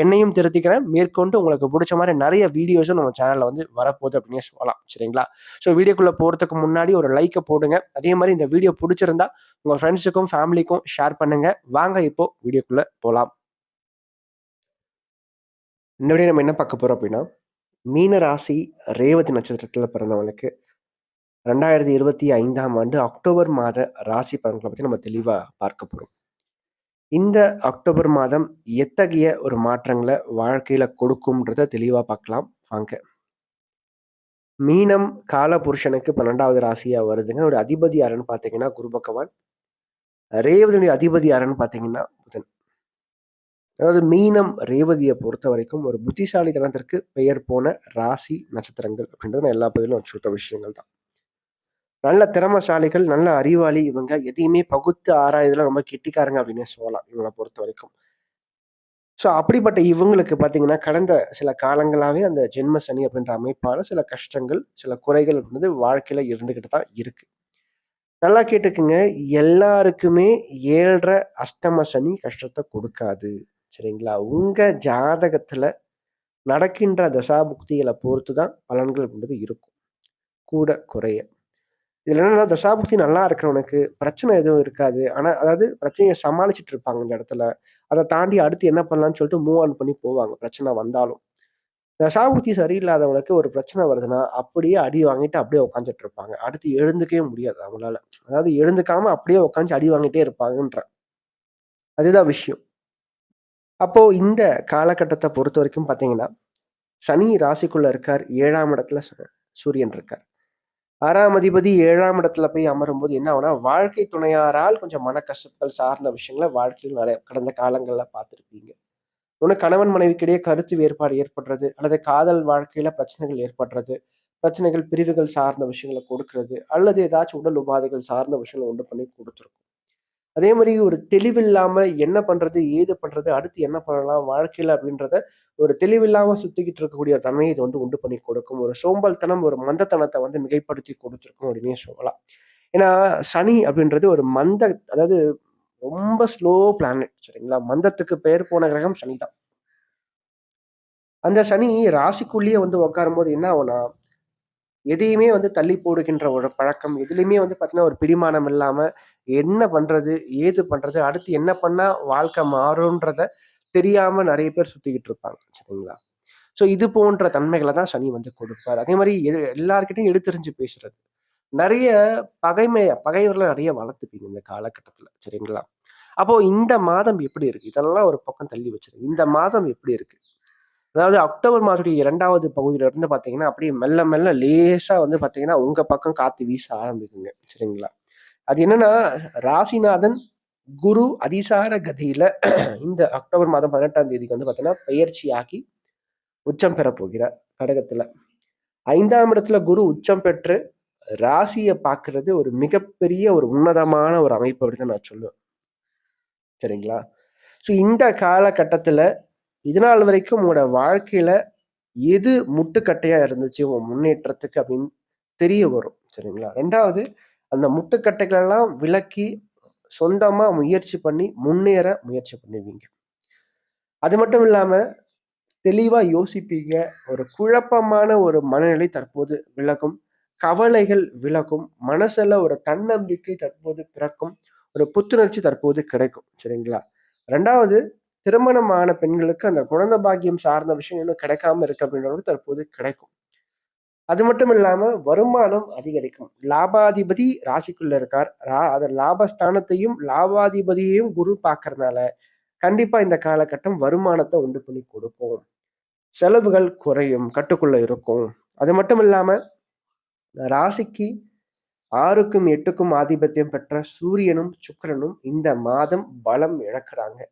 என்னையும் திருத்திக்கிறேன். மேற்கொண்டு உங்களுக்கு பிடிச்ச மாதிரி நிறைய வீடியோஸும் நம்ம சேனலில் வந்து வரப்போகுது அப்படின்னு சொல்லலாம். சரிங்களா? ஸோ வீடியோக்குள்ளே போகிறதுக்கு முன்னாடி ஒரு லைக்கை போடுங்க. அதே மாதிரி இந்த வீடியோ பிடிச்சிருந்தா உங்கள் ஃப்ரெண்ட்ஸுக்கும் ஃபேமிலிக்கும் ஷேர் பண்ணுங்கள் வாங்க இப்போ வீடியோக்குள்ளே போகலாம் இந்த வீடியோ நம்ம என்ன பார்க்க போகிறோம் அப்படின்னா மீன ராசி ரேவதி நட்சத்திரத்தில் பிறந்தவனுக்கு ரெண்டாயிரத்தி இருபத்தி ஐந்தாம் ஆண்டு அக்டோபர் மாத ராசி பலன்களை பற்றி நம்ம தெளிவாக பார்க்க போகிறோம் இந்த அக்டோபர் மாதம் எத்தகைய ஒரு மாற்றங்களை வாழ்க்கையில் கொடுக்கும்ன்றத தெளிவாக பார்க்கலாம். வாங்க. மீனம் கால புருஷனுக்கு பன்னெண்டாவது ராசியாக வருதுங்க. அதோட அதிபதி யாருன்னு பார்த்தீங்கன்னா குரு பகவான். ரேவதியுடைய அதிபதி யாருன்னு பார்த்தீங்கன்னா புதன். அதாவது மீனம் ரேவதியை பொறுத்த வரைக்கும் ஒரு புத்திசாலித்தனத்திற்கு பெயர் போன ராசி நட்சத்திரங்கள் அப்படின்றது நான் எல்லா பதிலும் வச்சுக்கிட்ட விஷயங்கள் தான். நல்ல திறமசாலிகள் நல்ல அறிவாளி இவங்க எதையுமே பகுத்து ஆராயதுல ரொம்ப கெட்டிக்காரங்க அப்படின்னே சொல்லலாம் இவங்களை பொறுத்த வரைக்கும். ஸோ அப்படிப்பட்ட இவங்களுக்கு பார்த்தீங்கன்னா கடந்த சில காலங்களாகவே அந்த ஜென்ம சனி அப்படின்ற அமைப்பால் சில கஷ்டங்கள் சில குறைகள் அப்படின்றது வாழ்க்கையில் இருந்துக்கிட்டு தான் இருக்கு. நல்லா கேட்டுக்குங்க. எல்லாருக்குமே ஏழரை அஷ்டம சனி கஷ்டத்தை கொடுக்காது. சரிங்களா? உங்கள் ஜாதகத்தில் நடக்கின்ற தசாபுக்திகளை பொறுத்து தான் பலன்கள் அப்படின்றது இருக்கும். கூட குறைய. இதில் என்னன்னா தசாபுக்தி நல்லா இருக்கிறவனுக்கு பிரச்சனை எதுவும் இருக்காது. ஆனால் அதாவது பிரச்சனையை சமாளிச்சுட்டு இருப்பாங்க இந்த இடத்துல. அதை தாண்டி அடுத்து என்ன பண்ணலாம்னு சொல்லிட்டு மூவ் ஆன் பண்ணி போவாங்க பிரச்சனை வந்தாலும். தசாபுக்தி சரியில்லாதவனுக்கு ஒரு பிரச்சனை வருதுன்னா அப்படியே அடி வாங்கிட்டு அப்படியே உட்காந்துட்டு இருப்பாங்க. அடுத்து எழுந்துக்கவே முடியாது அவங்களால. அதாவது எழுந்துக்காம அப்படியே உட்காந்து அடி வாங்கிட்டே இருப்பாங்கன்ற. அதுதான் விஷயம். அப்போ இந்த காலகட்டத்தை பொறுத்த வரைக்கும் பார்த்தீங்கன்னா சனி ராசிக்குள்ள இருக்கார் ஏழாம் இடத்துல சூரியன் இருக்கார். ஆறாம் அதிபதி ஏழாம் இடத்துல போய் அமரும் போது என்ன ஆகும்னா வாழ்க்கை துணையாரால் கொஞ்சம் மனக்கசப்புகள் சார்ந்த விஷயங்களை வாழ்க்கையில் நிறைய கடந்த காலங்கள்ல பார்த்துருப்பீங்க. ஒன்று கணவன் மனைவிக்கிடையே கருத்து வேறுபாடு ஏற்படுறது அல்லது காதல் வாழ்க்கையில பிரச்சனைகள் ஏற்படுறது பிரச்சனைகள் பிரிவுகள் சார்ந்த விஷயங்களை கொடுக்கறது அல்லது ஏதாச்சும் உடல் உபாதைகள் சார்ந்த விஷயங்களை உண்டு பண்ணி கொடுத்துருக்கும். அதே மாதிரி ஒரு தெளிவில்லாம என்ன பண்றது ஏது பண்றது அடுத்து என்ன பண்ணலாம் வாழ்க்கையில அப்படின்றத ஒரு தெளிவில்லாம சுத்திக்கிட்டு இருக்கக்கூடிய ஒரு தன்மையை இது வந்து உண்டு பண்ணி கொடுக்கும். ஒரு சோம்பல்தனம் ஒரு மந்தத்தனத்தை வந்து மிகைப்படுத்தி கொடுத்துருக்கும் அப்படின்னே சொல்லலாம். ஏன்னா சனி அப்படின்றது ஒரு மந்த அதாவது ரொம்ப ஸ்லோ பிளானட் சரிங்களா? மந்தத்துக்கு பெயர் போன கிரகம் சனி தான் அந்த சனி ராசிக்குள்ளேயே வந்து உட்காரும் போது என்ன ஆகும்னா எதையுமே வந்து தள்ளி போடுகின்ற ஒரு பழக்கம். எதுலையுமே வந்து பார்த்தீங்கன்னா ஒரு பிடிமானம் இல்லாமல் என்ன பண்ணுறது ஏது பண்ணுறது அடுத்து என்ன பண்ணால் வாழ்க்கை மாறும்ன்றத தெரியாமல் நிறைய பேர் சுற்றிக்கிட்டு இருப்பாங்க. சரிங்களா? ஸோ இது போன்ற தன்மைகளை தான் சனி வந்து கொடுப்பார். அதே மாதிரி எது எல்லார்கிட்டையும் எடுத்தெறிஞ்சு பேசுறது. நிறைய பகைமை பகைவர்களை நிறைய வளர்த்துப்பீங்க இந்த காலகட்டத்தில். சரிங்களா? அப்போ இந்த மாதம் எப்படி இருக்கு? இதெல்லாம் ஒரு பக்கம் தள்ளி வச்சிருக்கு இந்த மாதம் எப்படி இருக்கு? அதாவது அக்டோபர் மாதத்துடைய இரண்டாவது பகுதியில இருந்து பார்த்தீங்கன்னா அப்படியே மெல்ல மெல்ல லேசாக வந்து பார்த்தீங்கன்னா உங்கள் பக்கம் காற்று வீச ஆரம்பிக்குங்க. சரிங்களா? அது என்னன்னா ராசிநாதன் குரு அதிசார கதியில இந்த அக்டோபர் மாதம் பதினெட்டாம் தேதிக்கு வந்து பார்த்தீங்கன்னா பயிற்சியாகி உச்சம் பெற போகிறார் கடகத்துல. ஐந்தாம் இடத்துல குரு உச்சம் பெற்று ராசியை பார்க்கறது ஒரு மிகப்பெரிய ஒரு உன்னதமான ஒரு அமைப்பு அப்படின்னு நான் சொல்லுவேன். சரிங்களா? ஸோ இந்த காலகட்டத்தில் இது நாள் வரைக்கும் உங்களோட வாழ்க்கையில எது முட்டுக்கட்டையா இருந்துச்சு? உங்க முன்னேற்றத்துக்கு அப்படின்னு தெரிய வரும். சரிங்களா? ரெண்டாவது அந்த முட்டுக்கட்டைகளெல்லாம் விலக்கி சொந்தமா முயற்சி பண்ணி முன்னேற முயற்சி பண்ணுவீங்க. அது மட்டும் இல்லாம தெளிவா யோசிப்பீங்க. ஒரு குழப்பமான ஒரு மனநிலை தற்போது விலகும். கவலைகள் விலகும். மனசுல ஒரு தன்னம்பிக்கை தற்போது பிறக்கும். ஒரு புத்துணர்ச்சி தற்போது கிடைக்கும். சரிங்களா? ரெண்டாவது திருமணமான பெண்களுக்கு அந்த குழந்தை பாக்கியம் சார்ந்த விஷயம் இன்னும் கிடைக்காம இருக்கு அப்படின்றது தற்போது கிடைக்கும். அது மட்டும் இல்லாம வருமானம் அதிகரிக்கும். லாபாதிபதி ராசிக்குள்ள இருக்கார். ரா- அது லாபஸ்தானத்தையும் லாபாதிபதியையும் குரு பார்க்கறதுனால கண்டிப்பா இந்த காலகட்டம் வருமானத்தை உண்டு பண்ணி கொடுக்கும். செலவுகள் குறையும் கட்டுக்குள்ள இருக்கும். அது மட்டும் இல்லாம ராசிக்கு ஆறுக்கும் எட்டுக்கும் ஆதிபத்தியம் பெற்ற சூரியனும் சுக்கரனும் இந்த மாதம் பலம் இழக்கிறாங்க.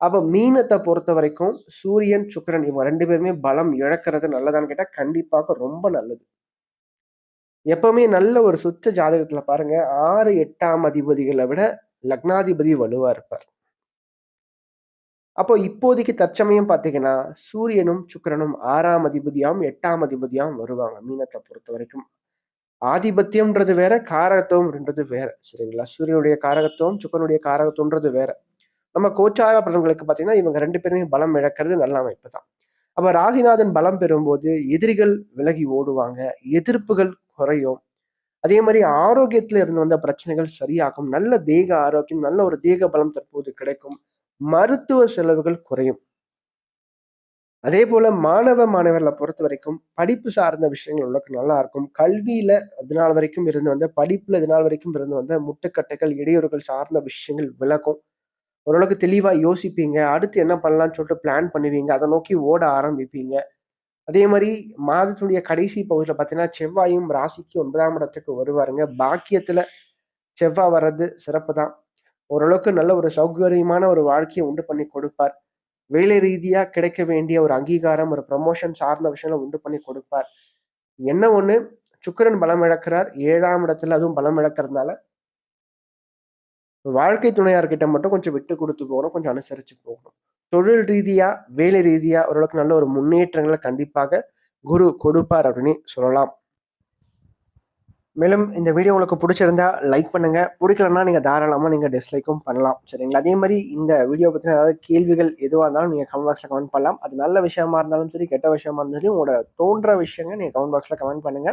அப்போ மீனத்தை பொறுத்த வரைக்கும் சூரியன் சுக்கரன் இவங்க ரெண்டு பேருமே பலம் இழக்கிறது நல்லதான்னு கேட்டால் கண்டிப்பாக ரொம்ப நல்லது எப்பவுமே நல்ல ஒரு சுத்த ஜாதகத்துல பாருங்க ஆறு எட்டாம் அதிபதிகளை விட லக்னாதிபதி வலுவா இருப்பார் அப்போ இப்போதைக்கு தற்சமயம் பார்த்தீங்கன்னா, சூரியனும், சுக்கரனும் ஆறாம் அதிபதியாகவும் எட்டாம் அதிபதியாகவும் வருவாங்க மீனத்தை பொறுத்த வரைக்கும் ஆதிபத்தியம்ன்றது வேற, காரகத்துவம்ன்றது வேற. சரிங்களா? சூரியனுடைய காரகத்துவம், சுக்கிரனுடைய காரகத்துவம்ன்றது வேற. நம்ம கோச்சார பலன்களுக்கு பார்த்தீங்கன்னா, இவங்க ரெண்டு பேருமே பலம் இழக்கிறது நல்ல அமைப்பு தான். அப்போ ராசிநாதன் பலம் பெறும்போது எதிரிகள் விலகி ஓடுவாங்க. எதிர்ப்புகள் குறையும். அதே மாதிரி ஆரோக்கியத்துல இருந்து வந்த பிரச்சனைகள் சரியாகும். நல்ல தேக ஆரோக்கியம், நல்ல ஒரு தேக பலம் தற்போது கிடைக்கும். மருத்துவ செலவுகள் குறையும். அதே போல மாணவ, மாணவர்களை பொறுத்த வரைக்கும் படிப்பு சார்ந்த விஷயங்கள் உள்ளக்கு நல்லா இருக்கும். கல்வியில இதுநாள் வரைக்கும் இருந்து வந்த படிப்புல இதுநாள் வரைக்கும் இருந்து வந்த முட்டுக்கட்டைகள், இடையூறுகள் சார்ந்த விஷயங்கள் விலகும். ஓரளவுக்கு தெளிவாக யோசிப்பீங்க. அடுத்து என்ன பண்ணலான்னு சொல்லிட்டு பிளான் பண்ணுவீங்க. அதை நோக்கி ஓட ஆரம்பிப்பீங்க. அதே மாதிரி மாதத்துடைய கடைசி பகுதியில் பார்த்தீங்கன்னா, செவ்வாயும் ராசிக்கு ஒன்பதாம் இடத்துக்கு வருவாருங்க. பாக்கியத்தில் செவ்வாய் வர்றது சிறப்பு தான். ஓரளவுக்கு நல்ல ஒரு சௌகரியமான ஒரு வாழ்க்கையை உண்டு பண்ணி கொடுப்பார். வேலை ரீதியாக கிடைக்க வேண்டிய ஒரு அங்கீகாரம், ஒரு ப்ரமோஷன் சார்ந்த விஷயங்கள உண்டு பண்ணி கொடுப்பார். என்ன ஒன்று சுக்கிரன் பலம் இழக்கிறார். ஏழாம் இடத்துல அதுவும் பலம் இழக்கிறதுனால வாழ்க்கை துணையார்கிட்ட மட்டும் கொஞ்சம் விட்டு கொடுத்து போகணும். கொஞ்சம் அனுசரிச்சு போகணும். தொழில் ரீதியா, வேலை ரீதியா ஓரளவுக்கு நல்ல ஒரு முன்னேற்றங்களை கண்டிப்பாக குரு கொடுப்பார் அப்படின்னு சொல்லலாம். மேலும் இந்த வீடியோ உங்களுக்கு பிடிச்சிருந்தா லைக் பண்ணுங்க. பிடிக்கலன்னா நீங்க தாராளமாக நீங்க டிஸ்லைக்கும் பண்ணலாம். சரிங்களா? அதே மாதிரி இந்த வீடியோ பத்தின ஏதாவது கேள்விகள் எதுவாக இருந்தாலும் நீங்க கமெண்ட் பாக்ஸ்ல கமெண்ட் பண்ணலாம். அது நல்ல விஷயமா இருந்தாலும் சரி, கெட்ட விஷயமா இருந்தாலும் உங்களோட தோன்ற விஷயங்கள் நீங்க கமெண்ட் பாக்ஸ்ல கமெண்ட் பண்ணுங்க.